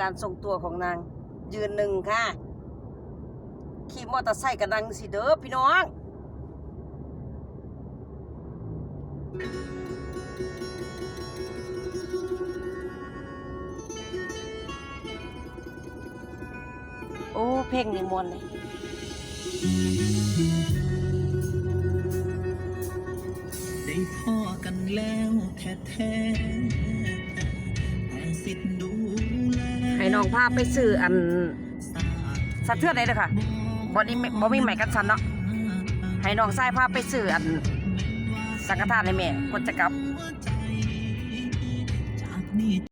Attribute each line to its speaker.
Speaker 1: การทรงตัวของนาง ยืนหนึ่งค่ะ ขี่มอเตอร์ไซค์กับนางสิเด้อพี่น้องโอ้ เพลงนี่มวนเลย
Speaker 2: ได้พ่อกันแล้วแท้แท้ๆ
Speaker 1: น้องพาไปซื้ออัน
Speaker 2: สะ
Speaker 1: เทือนเลยเด้อค่ะบ่นี้บ่มีไหมกันสันเนาะให้น้องชายพาไปซื้ออันสังฆทานให้แม่คนจะกลับ